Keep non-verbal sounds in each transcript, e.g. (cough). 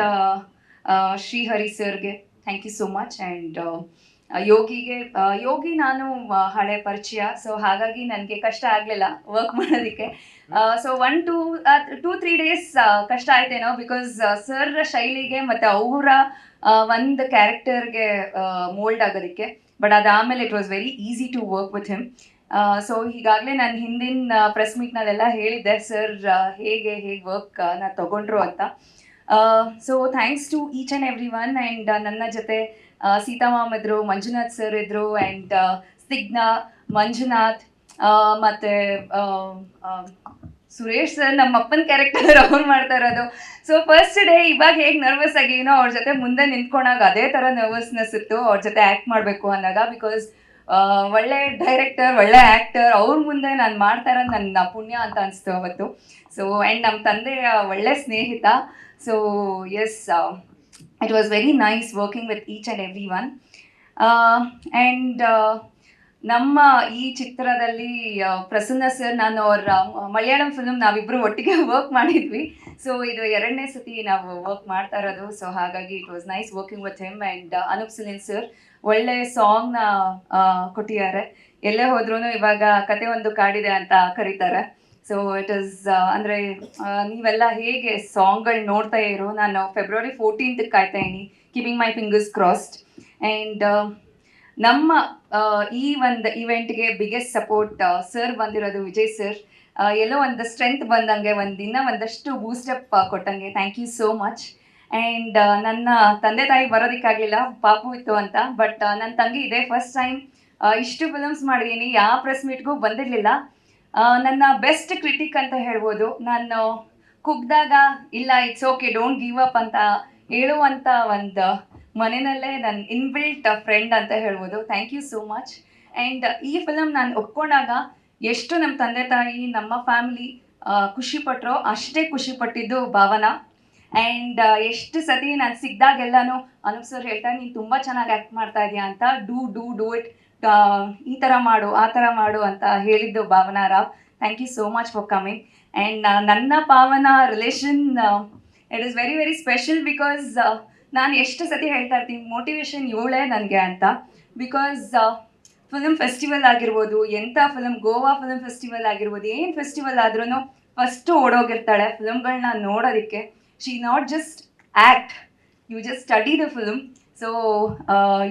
And Shrihari ಸರ್ಗೆ thank you so much and ಯೋಗಿಗೆ Yogi ನಾನು ಹಳೆ ಪರಿಚಯ. ಸೊ ಹಾಗಾಗಿ ನನಗೆ ಕಷ್ಟ ಆಗಲಿಲ್ಲ ವರ್ಕ್ ಮಾಡೋದಕ್ಕೆ. So one two two three days ಕಷ್ಟ ಆಯ್ತೇನೋ ಬಿಕಾಸ್ ಸರ್ ಶೈಲಿಗೆ ಮತ್ತು ಅವರ ಒಂದು ಕ್ಯಾರೆಕ್ಟರ್ಗೆ ಮೋಲ್ಡ್ ಆಗೋದಕ್ಕೆ. ಬಟ್ ಅದಾದಮೇಲೆ it was very easy to work with him so ಹೀಗಾಗಲೇ ನಾನು ಹಿಂದಿನ ಪ್ರೆಸ್ ಮೀಟ್ನಲ್ಲೆಲ್ಲ ಹೇಳಿದ್ದೆ ಸರ್ ಹೇಗೆ ಹೇಗೆ ವರ್ಕ್ ನಾ ತಗೊಂಡ್ರು ಅಂತ. So thanks to each and every one and ನನ್ನ ಜೊತೆ ಸೀತಾಮಾಮ್ ಇದ್ರು ಮಂಜುನಾಥ್ ಸರ್ ಇದ್ರು ಆ್ಯಂಡ್ ಸ್ನಿಗ್ನಾ ಮಂಜುನಾಥ್ ಮತ್ತು ಸುರೇಶ್ ಸರ್ ನಮ್ಮ ಅಪ್ಪನ ಕ್ಯಾರೆಕ್ಟರ್ ಅವ್ರು ಮಾಡ್ತಾ ಇರೋದು. ಸೊ ಫಸ್ಟ್ ಡೇ ಇವಾಗ ಹೇಗೆ ನರ್ವಸ್ ಆಗಿನೋ ಅವ್ರ ಜೊತೆ ಮುಂದೆ ನಿಂತ್ಕೊಂಡಾಗ ಅದೇ ಥರ ನರ್ವಸ್ನೆಸ್ ಇತ್ತು, ಅವ್ರ ಜೊತೆ ಆ್ಯಕ್ಟ್ ಮಾಡಬೇಕು ಅಂದಾಗ ಬಿಕಾಸ್ ಒಳ್ಳೆ ಡೈರೆಕ್ಟರ್ ಒಳ್ಳೆ ಆ್ಯಕ್ಟರ್ ಅವ್ರ ಮುಂದೆ ನಾನು ಮಾಡ್ತಾ ಇರೋದು ನನ್ನ ಪುಣ್ಯ ಅಂತ ಅನಿಸ್ತು ಅವತ್ತು. ಸೊ ಆ್ಯಂಡ್ ನಮ್ಮ ತಂದೆಯ ಒಳ್ಳೆ ಸ್ನೇಹಿತ. So yes it was very nice working with each and every one and ನಮ್ಮ ಈ ಚಿತ್ರದಲ್ಲಿ ಪ್ರಸನ್ನ ಸರ್ ನಾನು ಅವರ ಮಲಯಾಳಂ ಫಿಲ್ಮ್ ನಾವಿಬ್ಬರು ಒಟ್ಟಿಗೆ (laughs) ವರ್ಕ್ ಮಾಡಿದ್ವಿ. ಸೊ ಇದು ಎರಡನೇ ಸತಿ ನಾವು ವರ್ಕ್ ಮಾಡ್ತಾ ಇರೋದು. ಸೊ ಹಾಗಾಗಿ it was nice working with him and Anoop Sunil sir ಒಳ್ಳೆ ಸಾಂಗ್ನ ಕೊಟ್ಟಿದ್ದಾರೆ. ಎಲ್ಲೇ ಹೋದ್ರೂ ಇವಾಗ ಕತೆ ಒಂದು ಕಾಡಿದೆ ಅಂತ ಕರೀತಾರೆ. ಸೊ ಇಟ್ ಇಸ್ ಅಂದರೆ ನೀವೆಲ್ಲ ಹೇಗೆ ಸಾಂಗ್ಗಳು ನೋಡ್ತಾ ಇರೋ, ನಾನು ಫೆಬ್ರವರಿ ಫೋರ್ಟೀನ್ತ್ ಕಾಯ್ತಾ ಇದ್ದೀನಿ. Keeping my fingers crossed and ನಮ್ಮ ಈ ಒಂದು ಇವೆಂಟ್ಗೆ ಬಿಗ್ಗೆಸ್ಟ್ ಸಪೋರ್ಟ್ ಸರ್ ಬಂದಿರೋದು ವಿಜಯ್ ಸರ್ ಎಲ್ಲೋ ಒಂದು ಸ್ಟ್ರೆಂತ್ ಬಂದಂಗೆ ಒಂದು ದಿನ ಒಂದಷ್ಟು ಬೂಸ್ಟಪ್ ಕೊಟ್ಟಂಗೆ. Thank you so much and ನನ್ನ ತಂದೆ ತಾಯಿ ಬರೋದಕ್ಕಾಗಲಿಲ್ಲ. ಪಾಪು ಇತ್ತು ಅಂತ. ಬಟ್ ನನ್ನ ತಂಗಿ ಇದೇ ಫಸ್ಟ್ ಟೈಮ್ ಇಷ್ಟು ಫಿಲಮ್ಸ್ ಮಾಡಿದ್ದೀನಿ ಯಾವ ಪ್ರೆಸ್ ಮೀಟ್ಗೂ ಬಂದಿರಲಿಲ್ಲ. ನನ್ನ ಬೆಸ್ಟ್ ಕ್ರಿಟಿಕ್ ಅಂತ ಹೇಳ್ಬೋದು. ನಾನು ಕುಗ್ದಾಗ, ಇಲ್ಲ it's okay don't give up ಅಂತ ಹೇಳುವಂಥ ಒಂದು ಮನೆಯಲ್ಲೇ ನನ್ನ ಇನ್ಬಿಲ್ಟ್ ಫ್ರೆಂಡ್ ಅಂತ ಹೇಳ್ಬೋದು. Thank you so much and ಈ ಫಿಲಮ್ ನಾನು ಒಪ್ಕೊಂಡಾಗ ಎಷ್ಟು ನಮ್ಮ ತಂದೆ ತಾಯಿ, ನಮ್ಮ ಫ್ಯಾಮಿಲಿ ಖುಷಿ ಪಟ್ಟರೋ ಅಷ್ಟೇ ಖುಷಿ ಪಟ್ಟಿದ್ದು ಭಾವನಾ. ಆ್ಯಂಡ್ ಎಷ್ಟು ಸತಿ ನಾನು ಸಿಕ್ಕಿದಾಗೆಲ್ಲನೂ ಅನೂಪ್ ಸರ್ ಹೇಳ್ತಾರೆ ನೀನು ತುಂಬ ಚೆನ್ನಾಗಿ ಆ್ಯಕ್ಟ್ ಮಾಡ್ತಾ ಇದೆಯಾ ಅಂತ ಡೂ ಡೂ ಡೂ ಇಟ್ ಈ ಥರ ಮಾಡು, ಆ ಥರ ಮಾಡು ಅಂತ ಹೇಳಿದ್ದು Bhavana Rao thank you so much for coming and ನನ್ನ Pavana relation it is very very special because ನಾನು ಎಷ್ಟು ಸತಿ ಹೇಳ್ತಾ ಇರ್ತೀನಿ ಮೋಟಿವೇಶನ್ ಇವಳೇ ನನಗೆ ಅಂತ. ಬಿಕಾಸ್ ಫಿಲಮ್ ಫೆಸ್ಟಿವಲ್ ಆಗಿರ್ಬೋದು ಎಂಥ ಫಿಲಮ್ ಗೋವಾ ಫಿಲಮ್ ಫೆಸ್ಟಿವಲ್ ಆಗಿರ್ಬೋದು, ಏನು ಫೆಸ್ಟಿವಲ್ ಆದ್ರೂ ಫಸ್ಟು ಓಡೋಗಿರ್ತಾಳೆ ಫಿಲಮ್ಗಳನ್ನ ನೋಡೋದಕ್ಕೆ. She not just act you just study the film so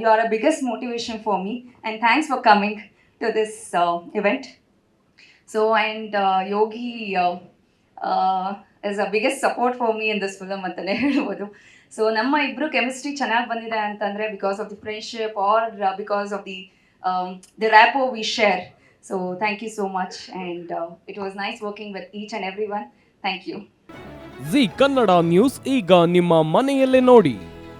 you are a biggest motivation for me and thanks for coming to this event so and Yogi is a biggest support for me in this film ಅಂತಲೇ ಹೇಳ್ಬೋದು. So ನಮ್ಮ ಇಬ್ಬರು chemistry ಚೆನ್ನಾಗಿ ಬಂದಿದೆ ಅಂತಂದರೆ because of the friendship or because of the the rapport we share so thank you so much and it was nice working with each and every one thank you Zee Kannada news ಈಗ ನಿಮ್ಮ ಮನೆಯಲ್ಲೇ ನೋಡಿ.